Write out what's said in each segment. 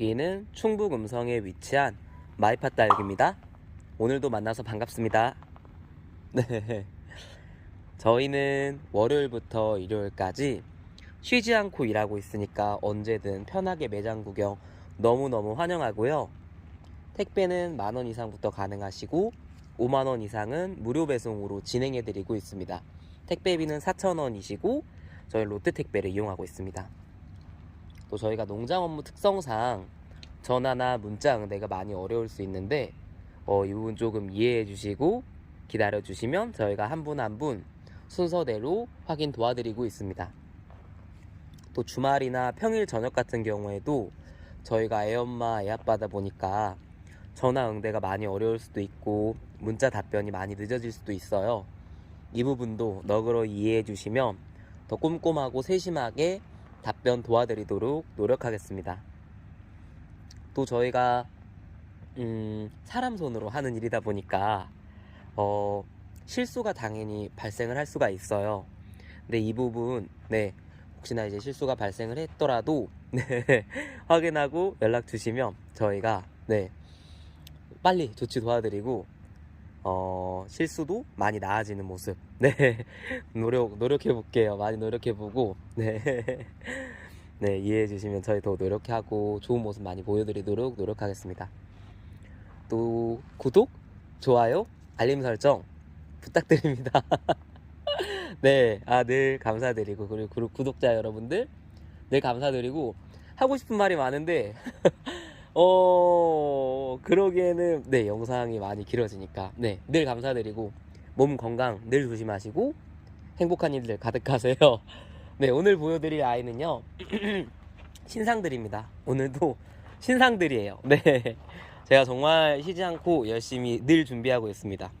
여기는 충북 음성에 위치한 마이파 딸기입니다. 오늘도 만나서 반갑습니다. 네. 저희는 월요일부터 일요일까지 쉬지 않고 일하고 있으니까 언제든 편하게 매장 구경 너무너무 환영하고요. 택배는 만 원 이상부터 가능하시고 5만 원 이상은 무료 배송으로 진행해 드리고 있습니다. 택배비는 4천 원이시고 저희 롯데 택배를 이용하고 있습니다. 또 저희가 농장 업무 특성상 전화나 문자 응대가 많이 어려울 수 있는데 어, 이 부분 조금 이해해 주시고 기다려 주시면 저희가 한 분 한 분 순서대로 확인 도와드리고 있습니다. 또 주말이나 평일 저녁 같은 경우에도 저희가 애엄마 애아빠다 보니까 전화 응대가 많이 어려울 수도 있고 문자 답변이 많이 늦어질 수도 있어요. 이 부분도 너그러 이해해 주시면 더 꼼꼼하고 세심하게 답변 도와드리도록 노력하겠습니다. 또 저희가 음, 사람 손으로 하는 일이다 보니까 어, 실수가 당연히 발생을 할 수가 있어요. 근데 이 부분 네 혹시나 이제 실수가 발생을 했더라도 네, 확인하고 연락 주시면 저희가 네 빨리 조치 도와드리고 어, 실수도 많이 나아지는 모습. 네. 노력, 노력해 볼게요. 많이 노력해 보고, 네. 네, 이해해 주시면 저희 더 노력하고 좋은 모습 많이 보여드리도록 노력하겠습니다. 또, 구독, 좋아요, 알림 설정 부탁드립니다. 네, 아, 늘 감사드리고, 그리고 구- 구독자 여러분들 늘 감사드리고, 하고 싶은 말이 많은데, 어, 그러기에는, 네, 영상이 많이 길어지니까, 네, 늘 감사드리고, 몸 건강 늘 조심하시고, 행복한 일들 가득하세요. 네, 오늘 보여드릴 아이는요, 신상들입니다. 오늘도 신상들이에요. 네. 제가 정말 쉬지 않고 열심히 늘 준비하고 있습니다.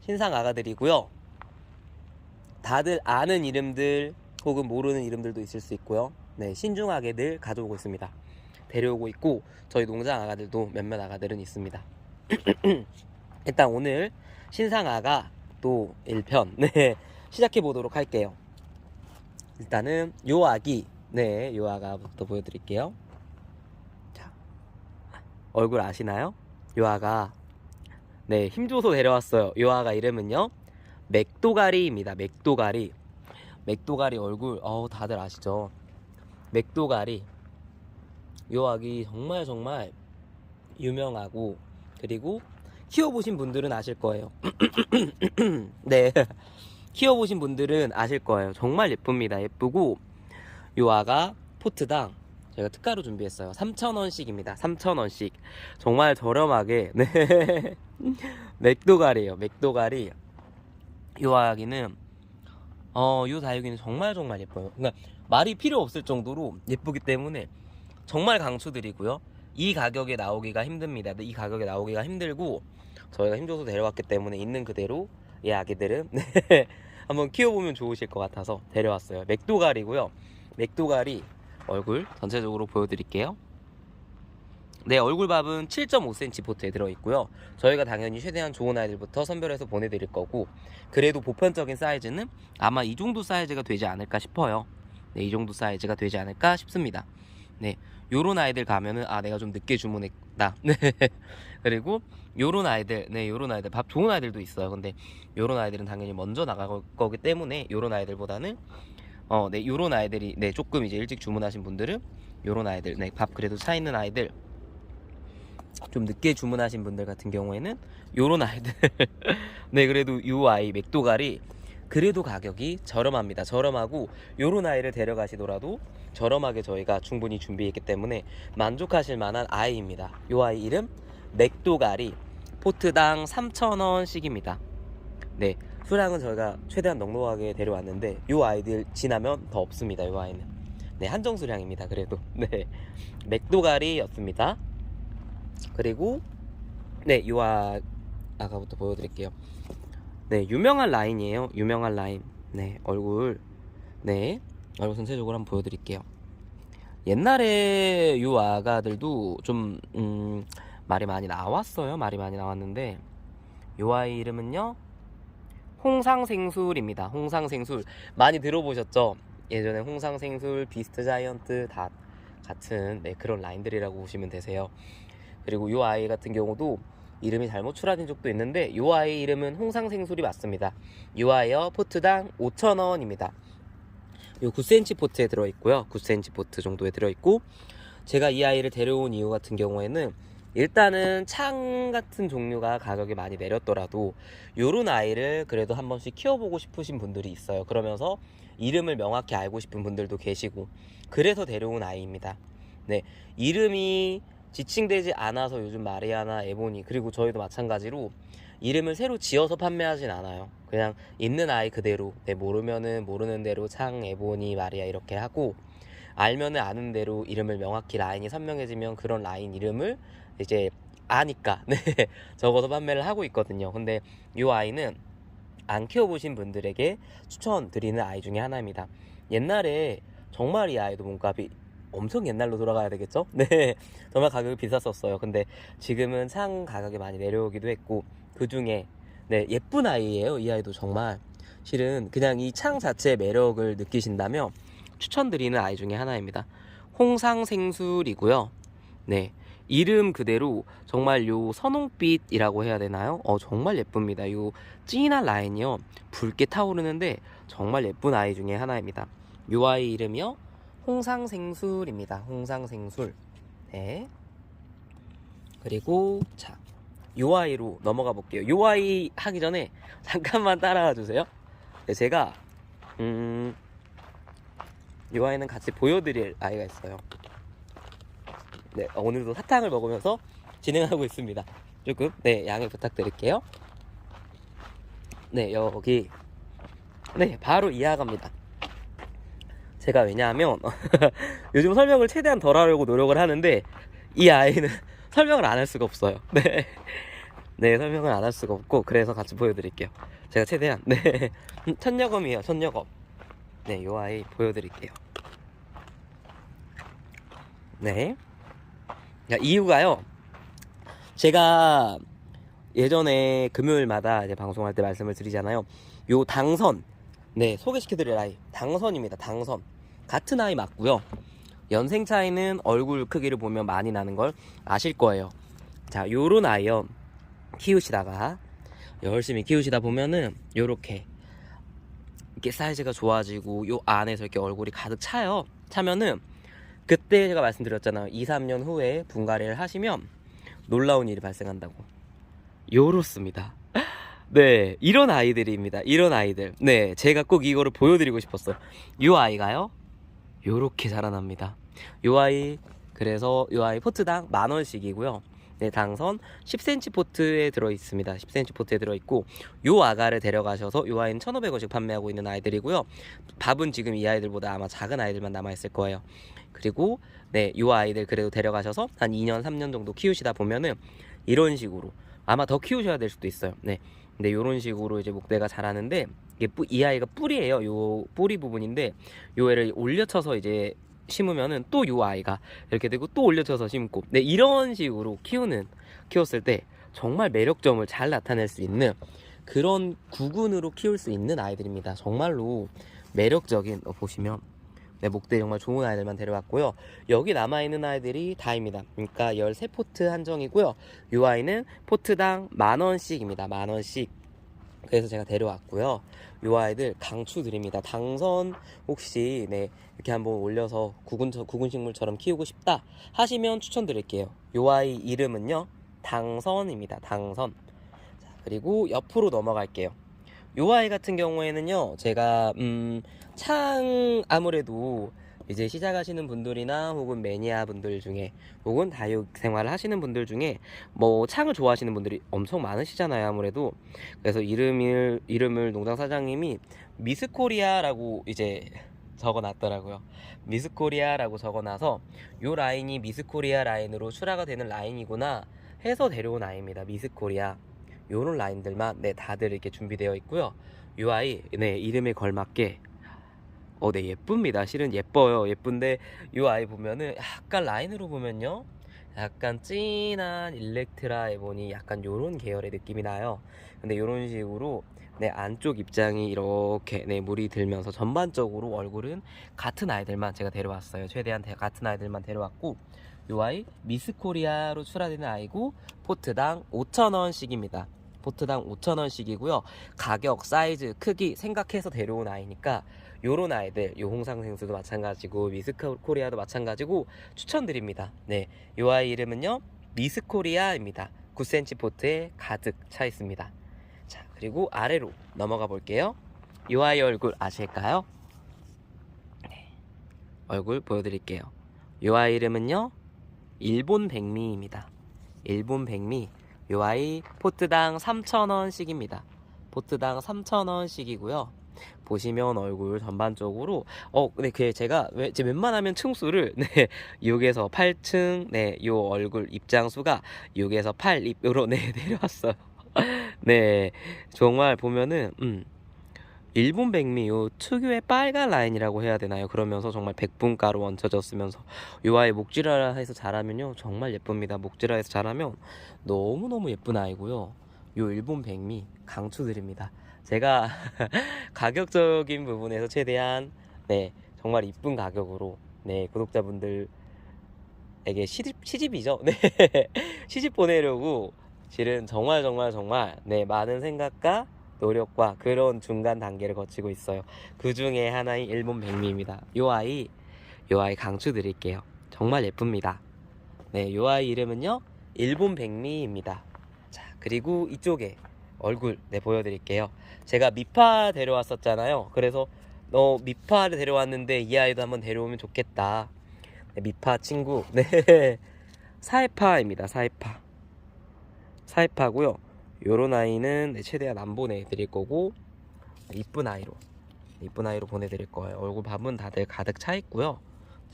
신상 아가들이고요. 다들 아는 이름들 혹은 모르는 이름들도 있을 수 있고요. 네, 신중하게 늘 가져오고 있습니다. 데려오고 있고 저희 농장 아가들도 몇몇 아가들은 있습니다. 일단 오늘 신상 아가 또 1편 네, 시작해 보도록 할게요. 일단은 요 아기 네, 요 아가부터 보여드릴게요. 자, 얼굴 아시나요? 요 아가 네, 힘줘서 데려왔어요. 요 아가 이름은요. 맥도가리입니다. 맥도가리. 맥도가리 얼굴 어우 다들 아시죠? 맥도가리. 요 아기 정말 정말 유명하고 그리고 키워보신 분들은 아실 거예요. 네. 키워보신 분들은 아실 거예요. 정말 예쁩니다. 예쁘고 요 아가 포트당 제가 특가로 준비했어요. 3,000원씩입니다. 3,000원씩. 정말 저렴하게 네. 맥도가리예요. 맥도가리. 요 아기는 어, 요 다육이는 정말 정말 예뻐요. 그러니까 말이 필요 없을 정도로 예쁘기 때문에 정말 강추드리고요. 이 가격에 나오기가 힘듭니다. 이 가격에 나오기가 힘들고 저희가 힘줘서 데려왔기 때문에 있는 그대로 이 아기들은 네, 한번 키워보면 좋으실 것 같아서 데려왔어요. 맥도가리고요. 맥도가리 얼굴 전체적으로 보여드릴게요. 네, 얼굴밥은 7.5cm 포트에 들어있고요. 저희가 당연히 최대한 좋은 아이들부터 선별해서 보내드릴 거고, 그래도 보편적인 사이즈는 아마 이 정도 사이즈가 되지 않을까 싶어요. 네, 이 정도 사이즈가 되지 않을까 싶습니다. 네, 요런 아이들 가면은, 아, 내가 좀 늦게 주문했다. 네. 그리고 요런 아이들, 네, 요런 아이들, 밥 좋은 아이들도 있어요. 근데 요런 아이들은 당연히 먼저 나갈 거기 때문에 요런 아이들보다는 어, 네, 요런 아이들이 네, 조금 이제 일찍 주문하신 분들은 요런 아이들, 네, 밥 그래도 차 있는 아이들 좀 늦게 주문하신 분들 같은 경우에는 요런 아이들 네 그래도 요 아이 맥도갈이 그래도 가격이 저렴합니다. 저렴하고 요런 아이를 데려가시더라도 저렴하게 저희가 충분히 준비했기 때문에 만족하실 만한 아이입니다. 요 아이 이름 맥도갈이 포트당 3,000원씩입니다. 네 수량은 저희가 최대한 넉넉하게 데려왔는데 요 아이들 지나면 더 없습니다 요 아이는. 네 한정 수량입니다 그래도. 네 맥도갈이였습니다. 그리고 네 요 아 아까부터 보여드릴게요 네 유명한 라인이에요. 유명한 라인. 네 얼굴. 네 얼굴 전체적으로 한번 보여드릴게요. 옛날에 요 아가들도 좀 음, 말이 많이 나왔어요. 말이 많이 나왔는데 요 아이 이름은요 홍상생술입니다. 홍상생술. 많이 들어보셨죠? 예전에 홍상생술 비스트 자이언트 다 같은 네, 그런 라인들이라고 보시면 되세요. 그리고 이 아이 같은 경우도 이름이 잘못 출하된 적도 있는데 이 아이 이름은 홍상생술이 맞습니다. 이 아이어 포트당 5,000원입니다. 요 9cm 포트에 들어있고요. 9cm 포트 정도에 들어있고 제가 이 아이를 데려온 이유 같은 경우에는 일단은 창 같은 종류가 가격이 많이 내렸더라도 요런 아이를 그래도 한 번씩 키워보고 싶으신 분들이 있어요. 그러면서 이름을 명확히 알고 싶은 분들도 계시고 그래서 데려온 아이입니다. 네, 이름이 지칭되지 않아서 요즘 마리아나 에보니 그리고 저희도 마찬가지로 이름을 새로 지어서 판매하진 않아요. 그냥 있는 아이 그대로 네, 모르면은 모르는 대로 창, 에보니, 마리아 이렇게 하고 알면은 아는 대로 이름을 명확히 라인이 선명해지면 그런 라인 이름을 이제 아니까 네, 적어서 판매를 하고 있거든요. 근데 이 아이는 안 키워보신 분들에게 추천드리는 아이 중에 하나입니다. 옛날에 정말 이 아이도 몸값이 엄청 옛날로 돌아가야 되겠죠? 네, 정말 가격이 비쌌었어요. 근데 지금은 창 가격이 많이 내려오기도 했고 그 중에 네 예쁜 아이예요. 이 아이도 정말 실은 그냥 이 창 자체의 매력을 느끼신다면 추천드리는 아이 중에 하나입니다. 홍상생술이고요. 네. 이름 그대로 정말 요 선홍빛이라고 해야 되나요? 어 정말 예쁩니다. 요 진한 라인이요. 붉게 타오르는데 정말 예쁜 아이 중에 하나입니다. 요 아이 이름이요. 홍상생술입니다. 홍상생술. 네. 그리고 자, 요 아이로 넘어가 볼게요. 요 아이 하기 전에 잠깐만 따라와 주세요. 네, 제가 음, 요 아이는 같이 보여드릴 아이가 있어요. 네, 오늘도 사탕을 먹으면서 진행하고 있습니다. 조금 네 양해 부탁드릴게요. 네 여기 네 바로 이해갑니다. 제가 왜냐하면 요즘 설명을 최대한 덜 하려고 노력을 하는데 이 아이는 설명을 안 할 수가 없어요. 네. 네, 설명을 안 할 수가 없고 그래서 같이 보여드릴게요. 제가 최대한 네 천녀검이에요, 천녀검. 네, 요 아이 보여드릴게요. 네. 야, 이유가요. 제가 예전에 금요일마다 이제 방송할 때 말씀을 드리잖아요. 요 당선, 네 소개시켜드릴 아이 당선입니다. 당선 같은 아이 맞고요. 연생 차이는 얼굴 크기를 보면 많이 나는 걸 아실 거예요. 자, 요런 아이요. 키우시다가 열심히 키우시다 보면은 요렇게 이렇게 사이즈가 좋아지고 요 안에서 이렇게 얼굴이 가득 차요. 차면은 그때 제가 말씀드렸잖아요. 2, 3년 후에 분갈이를 하시면 놀라운 일이 발생한다고. 요렇습니다. 네, 이런 아이들입니다. 이런 아이들. 네, 제가 꼭 이거를 보여드리고 싶었어요. 요 아이가요, 요렇게 자라납니다. 요 아이, 그래서 요 아이 포트당 만 원씩이고요. 네, 당선 10cm 포트에 들어 있습니다. 10cm 포트에 들어 있고 요 아가를 데려가셔서 요 아이는 1,500원씩 판매하고 있는 아이들이고요. 밥은 지금 이 아이들보다 아마 작은 아이들만 남아 있을 거예요. 그리고 네, 요 아이들 그래도 데려가셔서 한 2년, 3년 정도 키우시다 보면은 이런 식으로 아마 더 키우셔야 될 수도 있어요. 네. 근데 요런 식으로 이제 목대가 자라는데 이게 뿌, 이 아이가 뿌리예요. 요 뿌리 부분인데 요 애를 올려쳐서 이제 심으면은 또 요 아이가 이렇게 되고 또 올려쳐서 심고 네 이런 식으로 키우는 키웠을 때 정말 매력점을 잘 나타낼 수 있는 그런 구근으로 키울 수 있는 아이들입니다. 정말로 매력적인 어, 보시면 네, 목대 정말 좋은 아이들만 데려왔고요. 여기 남아있는 아이들이 다입니다. 그러니까 13포트 한정이고요. 이 아이는 포트당 만원씩입니다. 만원씩. 그래서 제가 데려왔고요. 이 아이들 강추 드립니다. 당선 혹시 네, 이렇게 한번 올려서 구근, 구근 식물처럼 키우고 싶다 하시면 추천드릴게요. 이 아이 이름은요. 당선입니다. 당선. 자, 그리고 옆으로 넘어갈게요. 요 아이 같은 경우에는요, 제가, 음, 창, 아무래도 이제 시작하시는 분들이나 혹은 매니아 분들 중에 혹은 다육 생활을 하시는 분들 중에 뭐 창을 좋아하시는 분들이 엄청 많으시잖아요, 아무래도. 그래서 이름을, 이름을 농장 사장님이 미스코리아라고 이제 적어 놨더라고요. 미스코리아라고 적어 놔서 요 라인이 미스코리아 라인으로 출하가 되는 라인이구나 해서 데려온 아이입니다. 미스코리아. 요런 라인들만 네 다들 이렇게 준비되어 있고요. 요 아이 네 이름에 걸맞게 어 네 예쁩니다. 실은 예뻐요. 예쁜데 요 아이 보면은 약간 라인으로 보면요. 약간 진한 일렉트라 에본이 약간 요런 계열의 느낌이 나요. 근데 요런 식으로 네, 안쪽 입장이 이렇게 네, 물이 들면서 전반적으로 얼굴은 같은 아이들만 제가 데려왔어요. 최대한 대- 같은 아이들만 데려왔고 요 아이 미스코리아로 출하되는 아이고 포트당 5,000원씩입니다. 포트당 5,000원씩이고요. 가격, 사이즈, 크기 생각해서 데려온 아이니까 요런 아이들, 요 홍상생수도 마찬가지고 미스코리아도 마찬가지고 추천드립니다. 네, 요 아이 이름은요. 미스코리아입니다. 9cm 포트에 가득 차 있습니다. 자, 그리고 아래로 넘어가 볼게요. 요 아이 얼굴 아실까요? 네. 얼굴 보여드릴게요. 요 아이 이름은요. 일본 백미입니다. 일본 백미. 요 아이 포트당 3,000원씩입니다. 포트당 3,000원씩이고요. 보시면 얼굴 전반적으로 어, 네, 그 제가 왜제 웬만하면 층수를 네, 6에서 8층 네, 요 얼굴 입장수가 6에서 8 입으로 네, 내려왔어요. 네. 정말 보면은 음. 일본 백미 요 특유의 빨간 라인이라고 해야 되나요? 그러면서 정말 백분가로 얹혀졌으면서 요 아이 목질화해서 자라면요 정말 예쁩니다. 목질화해서 자라면 너무너무 예쁜 아이고요. 요 일본 백미 강추드립니다. 제가 가격적인 부분에서 최대한 네 정말 이쁜 가격으로 네 구독자분들 에게 시집 시집이죠. 네 시집 보내려고 실은 정말 정말 정말 네 많은 생각과 노력과 그런 중간 단계를 거치고 있어요. 그 중에 하나인 일본 백미입니다. 요 아이 요 아이 강추 드릴게요. 정말 예쁩니다. 네, 요 아이 이름은요 일본 백미입니다. 자 그리고 이쪽에 얼굴 네 보여드릴게요. 제가 미파 데려왔었잖아요. 그래서 너 미파를 데려왔는데 이 아이도 한번 데려오면 좋겠다. 네, 미파 친구 네 사이파입니다. 사이파 사이파고요. 요런 아이는 네, 최대한 안 보내드릴 거고 이쁜 아이로 이쁜 아이로 보내드릴 거예요. 얼굴 밥은 다들 가득 차 있고요.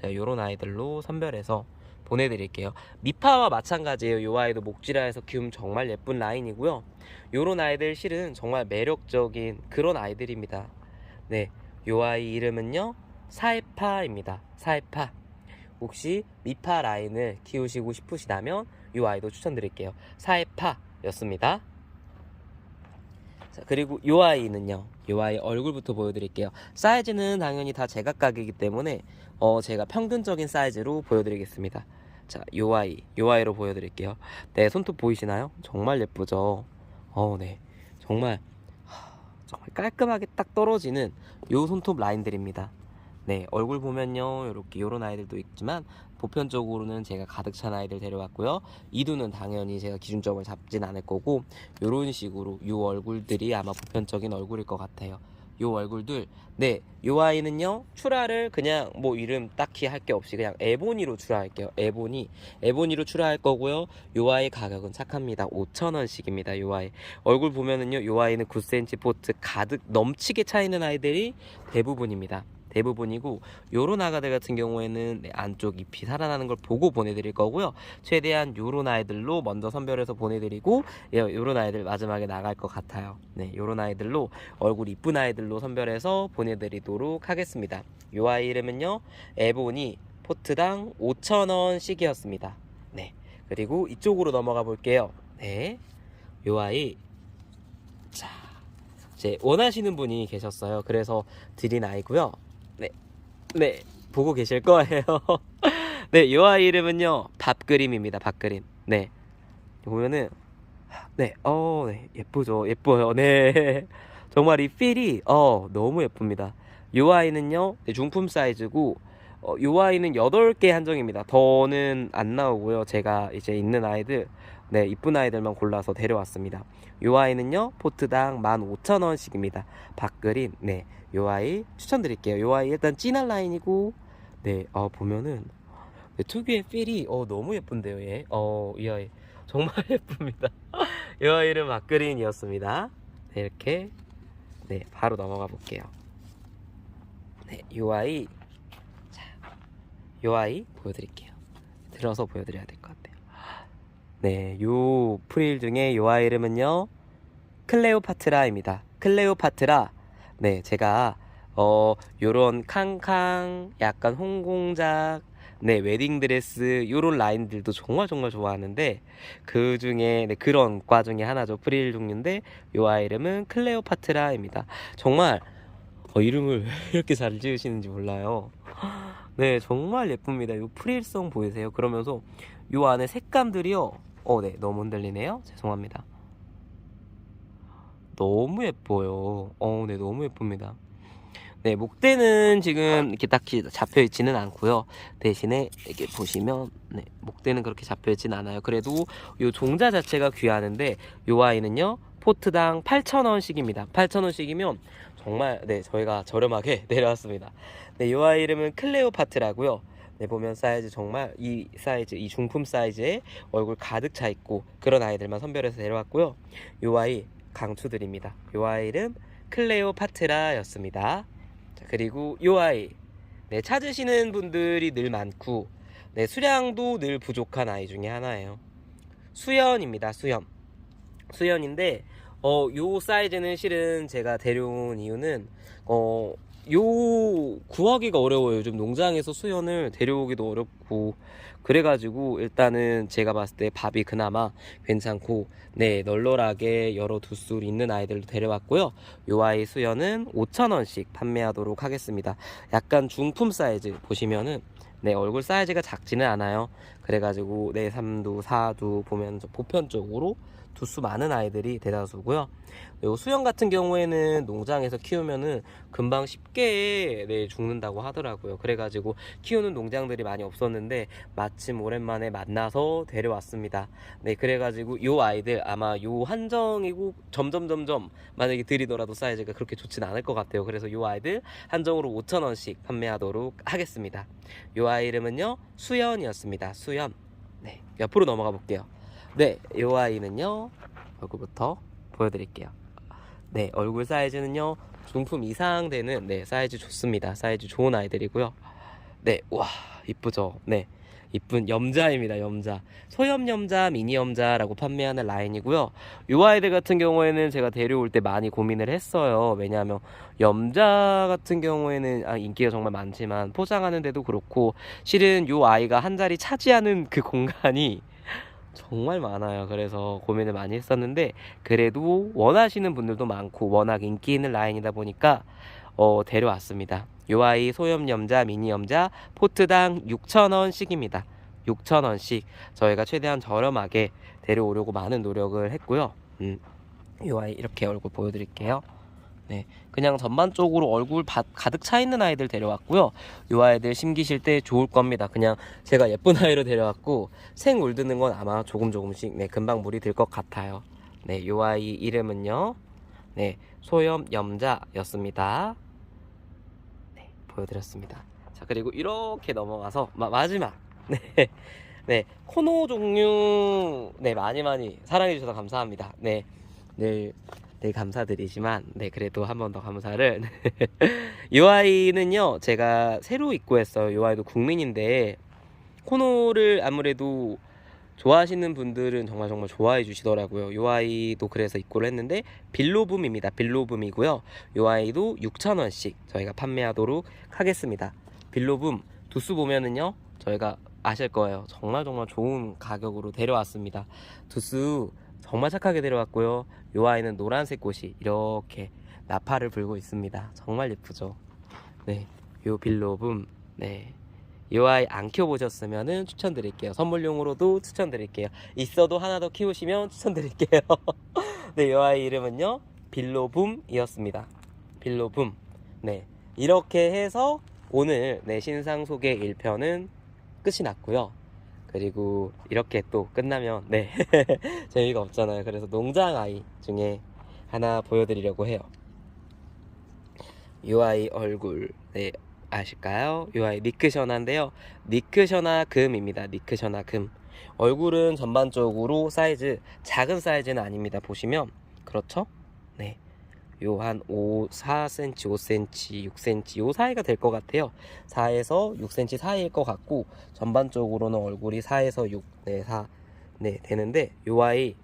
제가 요런 아이들로 선별해서 보내드릴게요. 미파와 마찬가지예요. 요 아이도 목질화해서 키우면 정말 예쁜 라인이고요. 요런 아이들 실은 정말 매력적인 그런 아이들입니다. 네, 요 아이 이름은요 사이파입니다. 사이파. 혹시 미파 라인을 키우시고 싶으시다면 요 아이도 추천드릴게요. 사이파 였습니다. 자, 그리고 요 아이는요. 요 아이 얼굴부터 보여드릴게요. 사이즈는 당연히 다 제각각이기 때문에 어, 제가 평균적인 사이즈로 보여드리겠습니다. 자, 요 아이, 요 아이로 보여드릴게요. 네, 손톱 보이시나요? 정말 예쁘죠? 어, 네. 정말, 하, 정말 깔끔하게 딱 떨어지는 요 손톱 라인들입니다. 네, 얼굴 보면요. 요렇게 요런 아이들도 있지만, 보편적으로는 제가 가득 찬 아이들 데려왔고요. 이두는 당연히 제가 기준점을 잡진 않을 거고, 요런 식으로 요 얼굴들이 아마 보편적인 얼굴일 것 같아요. 요 얼굴들 네, 요 아이는요 출하를 그냥 뭐 이름 딱히 할 게 없이 그냥 에보니로 출하할게요. 에보니, 에보니로 출하할 거고요. 요 아이 가격은 착합니다. 5천 원씩입니다. 요 아이 얼굴 보면은요, 요 아이는 9cm 포트 가득 넘치게 차 있는 아이들이 대부분입니다. 대부분이고 요런 아가들 같은 경우에는 네, 안쪽 잎이 살아나는 걸 보고 보내드릴 거고요. 최대한 요런 아이들로 먼저 선별해서 보내드리고 예, 요런 아이들 마지막에 나갈 것 같아요. 네, 요런 아이들로 얼굴 이쁜 아이들로 선별해서 보내드리도록 하겠습니다. 요 아이 이름은요 에보니 포트당 5,000원씩이었습니다. 네, 그리고 이쪽으로 넘어가 볼게요. 네, 요 아이 자 원하시는 분이 계셨어요. 그래서 드린 아이고요. 네, 네 보고 계실 거예요. 네, 요 아이 이름은요 밥그림입니다. 밥그림. 네, 보면은 네, 어, 네, 예쁘죠, 예뻐요. 네, 정말 이 필이 어 너무 예쁩니다. 요 아이는요 네, 중품 사이즈고 어, 요 아이는 8개 한정입니다. 더는 안 나오고요. 제가 이제 있는 아이들 네, 이쁜 아이들만 골라서 데려왔습니다. 요 아이는요, 포트당 15,000원씩입니다. 박그린, 네, 요 아이 추천드릴게요. 요 아이 일단 진한 라인이고, 네, 어, 보면은, 네, 특유의 필이, 어, 너무 예쁜데요, 얘. 어, 이 아이. 정말 예쁩니다. 요 아이는 박그린이었습니다. 네, 이렇게, 네, 바로 넘어가 볼게요. 네, 요 아이, 자, 요 아이 보여드릴게요. 들어서 보여드려야 될 것 같아요. 네, 요 프릴 중에 요 아이 이름은요 클레오파트라입니다. 클레오파트라. 네, 제가 어 요런 캉캉, 약간 홍공작, 네, 웨딩드레스 요런 라인들도 정말 정말 좋아하는데 그 중에 네, 그런 과 중에 하나죠. 프릴 종류인데 요 아이 이름은 클레오파트라입니다. 정말 어, 이름을 왜 이렇게 잘 지으시는지 몰라요. 네, 정말 예쁩니다. 요 프릴성 보이세요? 그러면서 요 안에 색감들이요. 어, 네, 너무 흔들리네요. 죄송합니다. 너무 예뻐요. 어, 네, 너무 예쁩니다. 네, 목대는 지금 이렇게 딱히 잡혀 있지는 않고요. 대신에 이렇게 보시면 네, 목대는 그렇게 잡혀 있지는 않아요. 그래도 요 종자 자체가 귀하는데 요 아이는요. 포트당 8,000원씩입니다. 8,000원씩이면 정말 네, 저희가 저렴하게 내려왔습니다. 네, 요 아이 이름은 클레오파트라고요. 네, 보면 사이즈 정말 이 사이즈, 이 중품 사이즈에 얼굴 가득 차 있고 그런 아이들만 선별해서 내려왔고요. 요 아이 강추드립니다. 요 아이 이름 클레오파트라 였습니다. 자, 그리고 요 아이. 네, 찾으시는 분들이 늘 많고, 네, 수량도 늘 부족한 아이 중에 하나예요. 수연입니다, 수연. 수연인데, 어, 요 사이즈는 실은 제가 데려온 이유는, 어, 요, 구하기가 어려워요. 요즘 농장에서 수연을 데려오기도 어렵고, 그래가지고, 일단은 제가 봤을 때 밥이 그나마 괜찮고, 네, 널널하게 여러 두술 있는 아이들도 데려왔고요. 요 아이 수연은 5,000원씩 판매하도록 하겠습니다. 약간 중품 사이즈 보시면은 네, 얼굴 사이즈가 작지는 않아요. 그래가지고 네, 3두, 4두 보면 저 보편적으로 두수 많은 아이들이 대다수고요. 요 수연 같은 경우에는 농장에서 키우면은 금방 쉽게 네, 죽는다고 하더라고요. 그래가지고 키우는 농장들이 많이 없었는데 마침 오랜만에 만나서 데려왔습니다. 네, 그래가지고 요 아이들 아마 요 한정이고 점점 점점 만약에 들이더라도 사이즈가 그렇게 좋진 않을 것 같아요. 그래서 요 아이들 한정으로 5,000원씩 판매하도록 하겠습니다. 요 아이 이름은요 수연이었습니다. 수연. 네, 옆으로 넘어가 볼게요. 네, 요 아이는요 얼굴부터 보여드릴게요. 네, 얼굴 사이즈는요 중품 이상 되는 네 사이즈 좋습니다. 사이즈 좋은 아이들이고요. 네, 와 이쁘죠. 네. 이쁜 염자입니다. 염자. 소염 염자, 미니 염자라고 판매하는 라인이고요. 이 아이들 같은 경우에는 제가 데려올 때 많이 고민을 했어요. 왜냐하면 염자 같은 경우에는 아, 인기가 정말 많지만 포장하는데도 그렇고 실은 이 아이가 한 자리 차지하는 그 공간이 정말 많아요. 그래서 고민을 많이 했었는데 그래도 원하시는 분들도 많고 워낙 인기 있는 라인이다 보니까 어, 데려왔습니다. 요 아이 소염 염자, 미니 염자 포트당 6,000원씩입니다. 6,000원씩 저희가 최대한 저렴하게 데려오려고 많은 노력을 했고요. 음, 요 아이 이렇게 얼굴 보여드릴게요. 네, 그냥 전반적으로 얼굴 바- 가득 차 있는 아이들 데려왔고요. 요 아이들 심기실 때 좋을 겁니다. 그냥 제가 예쁜 아이로 데려왔고 생울 드는 건 아마 조금 조금씩 네, 금방 물이 들 것 같아요. 네, 요 아이 이름은요. 네, 소염 염자였습니다. 네, 보여드렸습니다. 자, 그리고 이렇게 넘어가서 마, 마지막. 네. 네, 코노 종류 네, 많이 많이 사랑해 주셔서 감사합니다. 네. 네. 네, 감사드리지만 네, 그래도 한 번 더 감사를. 이 아이는요. 제가 새로 입고했어요. 이 아이도 국민인데 코노를 아무래도 좋아하시는 분들은 정말 정말 좋아해 주시더라고요. 요 아이도 그래서 입고를 했는데 빌로붐입니다. 빌로붐이고요. 요 아이도 6,000원씩 저희가 판매하도록 하겠습니다. 빌로붐 두수 보면은요. 저희가 아실 거예요. 정말 정말 좋은 가격으로 데려왔습니다. 두수 정말 착하게 데려왔고요. 요 아이는 노란색 꽃이 이렇게 나팔을 불고 있습니다. 정말 예쁘죠. 네. 요 빌로붐 네. 요 아이 안 키워보셨으면 추천드릴게요. 선물용으로도 추천드릴게요. 있어도 하나 더 키우시면 추천드릴게요. 네, 요 아이 이름은요. 빌로붐이었습니다. 빌로붐. 네. 이렇게 해서 오늘 네, 신상 소개 1편은 끝이 났고요. 그리고 이렇게 또 끝나면 네. 재미가 없잖아요. 그래서 농장 아이 중에 하나 보여드리려고 해요. 요 아이 얼굴. 네. 아실까요? 요 아이 니크셔나인데요. 니크셔나 금입니다. 니크셔나 금. 얼굴은 전반적으로 사이즈 작은 사이즈는 아닙니다. 보시면 그렇죠? 네. 요한 5, 4cm, 5cm, 6cm 요 사이가 될 것 같아요. 4에서 6cm 사이일 것 같고 전반적으로는 얼굴이 4에서 6, 네, 4, 네 되는데 요 아이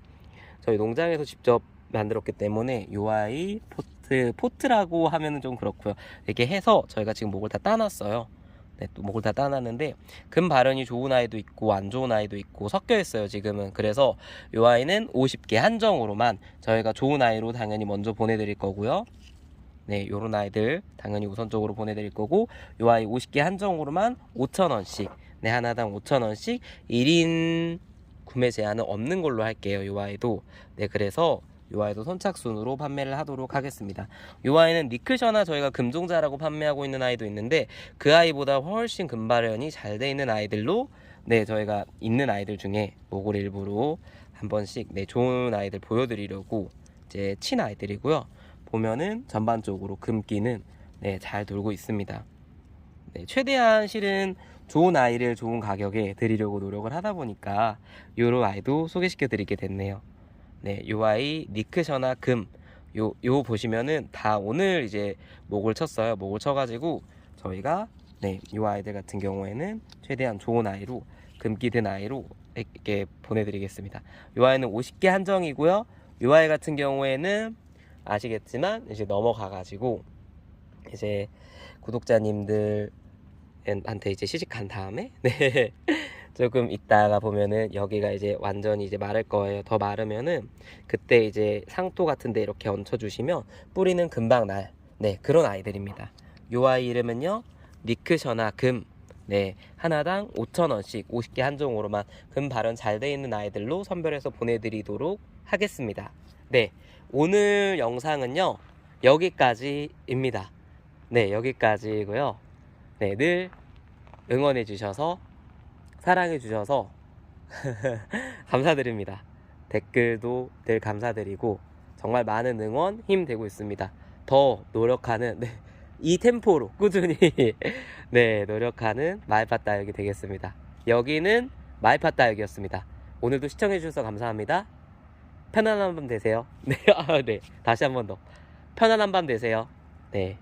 저희 농장에서 직접 만들었기 때문에 요 아이 포트 포트라고 하면은 좀 그렇고요. 이렇게 해서 저희가 지금 목을 다 따놨어요. 네, 또 목을 다 따놨는데 금 발현이 좋은 아이도 있고 안 좋은 아이도 있고 섞여 있어요 지금은. 그래서 이 아이는 50개 한정으로만 저희가 좋은 아이로 당연히 먼저 보내드릴 거고요. 네 요런 아이들 당연히 우선적으로 보내드릴 거고 요 아이 50개 한정으로만 5,000원씩 네 하나당 5,000원씩 1인 구매 제한은 없는 걸로 할게요 요 아이도. 네 그래서 요 아이도 선착순으로 판매를 하도록 하겠습니다. 요 아이는 니크셔나 저희가 금종자라고 판매하고 있는 아이도 있는데 그 아이보다 훨씬 금발현이 잘 돼 있는 아이들로 네 저희가 있는 아이들 중에 목을 일부러 한 번씩 네 좋은 아이들 보여드리려고 이제 친 아이들이고요. 보면은 전반적으로 금기는 네 잘 돌고 있습니다. 네 최대한 실은 좋은 아이를 좋은 가격에 드리려고 노력을 하다 보니까 요런 아이도 소개시켜 드리게 됐네요 네, 요 아이 니크셔나 금. 요, 요 보시면은 다 오늘 이제 목을 쳤어요. 목을 쳐가지고 저희가 네, 요 아이들 같은 경우에는 최대한 좋은 아이로 금기 든 아이로 이렇게 보내드리겠습니다. 요 아이는 50개 한정이고요. 요 아이 같은 경우에는 아시겠지만 이제 넘어가가지고 이제 구독자님들 한테 이제 시식한 다음에 네. 조금 있다가 보면은 여기가 이제 완전히 이제 마를 거예요. 더 마르면은 그때 이제 상토 같은데 이렇게 얹혀 주시면 뿌리는 금방 날. 네, 그런 아이들입니다. 요 아이 이름은요. 니크셔나 금. 네, 하나당 5,000원씩 50개 한정으로만 금 발현 잘 돼 있는 아이들로 선별해서 보내드리도록 하겠습니다. 네, 오늘 영상은요. 여기까지입니다. 네, 여기까지고요. 네, 늘 응원해 주셔서 사랑해 주셔서 감사드립니다. 댓글도 늘 감사드리고 정말 많은 응원 힘 되고 있습니다. 더 노력하는 네, 이 템포로 꾸준히 네 노력하는 마이파 따역이 되겠습니다. 여기는 마이파 따역이었습니다. 오늘도 시청해 주셔서 감사합니다. 편안한 밤 되세요. 네, 아, 네. 다시 한 번 더. 편안한 밤 되세요. 네.